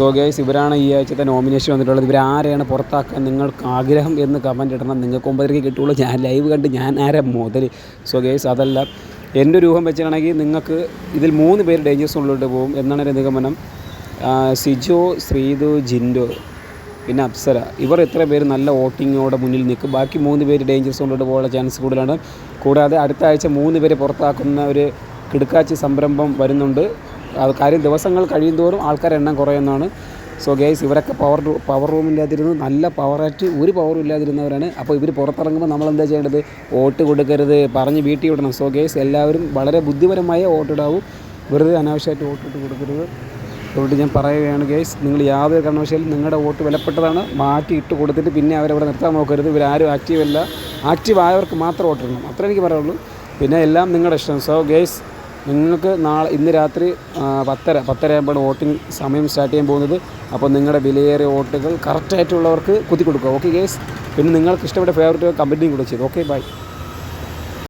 So guys ഇവരാണ് ഈ ആഴ്ചത്തെ നോമിനേഷൻ വന്നിട്ടുള്ളത്. ഇവർ ആരെയാണ് പുറത്താക്കാൻ നിങ്ങൾക്ക് ആഗ്രഹം എന്ന് കമന്റ് ഇടണം. നിങ്ങൾക്ക് ഒമ്പതരയ്ക്ക് കിട്ടുള്ളൂ. ഞാൻ ലൈവ് കണ്ട് ഞാൻ ആരെ മുതൽ സോ ഗേസ് അതല്ല. എന്റെ രൂപം വെച്ചിട്ടാണെങ്കിൽ നിങ്ങൾക്ക് ഇതിൽ മൂന്ന് പേര് ഡേഞ്ചേഴ്സ് സോണിലോട്ട് പോകും എന്നാണ് എന്റെ നിഗമനം. സിജോ ശ്രീതു ജിൻഡോ പിന്നെ അപ്സര. ഇവർ എത്ര പേര് നല്ല വോട്ടിങ്ങോടെ മുന്നിൽ നിൽക്കും. ബാക്കി മൂന്ന് പേര് ഡേഞ്ചേഴ്സ് സോണിലോട്ട് പോകാനുള്ള ചാൻസ് കൂടുതലാണ്. കൂടാതെ അടുത്ത ആഴ്ച മൂന്ന് പേരെ പുറത്താക്കുന്ന ഒരു കിടുക്കാച്ചി സംരംഭം വരുന്നുണ്ട്. കാര്യം ദിവസങ്ങൾ കഴിയുന്തോറും ആൾക്കാരുടെ എണ്ണം കുറയുന്നതാണ്. സോ ഗേസ് ഇവരൊക്കെ പവർ പവർ റൂമില്ലാതിരുന്നു നല്ല പവറായിട്ട് ഒരു പവറും ഇല്ലാതിരുന്നവരാണ്. അപ്പോൾ ഇവർ പുറത്തിറങ്ങുമ്പോൾ നമ്മൾ എന്താ ചെയ്യേണ്ടത്? വോട്ട് കൊടുക്കരുത്. പറഞ്ഞ് വീട്ടിൽ വിടണം. സോ ഗേസ് എല്ലാവരും വളരെ ബുദ്ധിപരമായ വോട്ടിടാവും വെറുതെ അനാവശ്യമായിട്ട് വോട്ടിട്ട് കൊടുക്കരുത്. അതുകൊണ്ട് ഞാൻ പറയുകയാണ് ഗേസ് നിങ്ങൾ യാതൊരു കാരണവശാലും നിങ്ങളുടെ വോട്ട് വിലപ്പെട്ടതാണ്. മാറ്റി ഇട്ട് കൊടുത്തിട്ട് പിന്നെ അവരവിടെ നിർത്താൻ നോക്കരുത്. ഇവരാരും ആക്റ്റീവല്ല ആക്റ്റീവ് ആയവർക്ക് മാത്രം വോട്ടിടണം അത്രേ എനിക്ക് പറയുള്ളൂ പിന്നെ എല്ലാം നിങ്ങളുടെ ഇഷ്ടം. സോ ഗേസ് നിങ്ങൾക്ക് നാളെ ഇന്ന് രാത്രി പത്തര പത്തര ആകുമ്പോൾ വോട്ടിംഗ് സമയം സ്റ്റാർട്ട് ചെയ്യാൻ പോകുന്നത്. അപ്പോൾ നിങ്ങളുടെ വിലയേറിയ വോട്ടുകൾ കറക്റ്റായിട്ടുള്ളവർക്ക് കുത്തി കൊടുക്കുക ഓക്കെ ഗേസ് പിന്നെ നിങ്ങൾക്ക് ഇഷ്ടപ്പെട്ട ഫേവറേറ്റ് കമ്പനിയും കൂടെ ചെയ്തു. Okay bye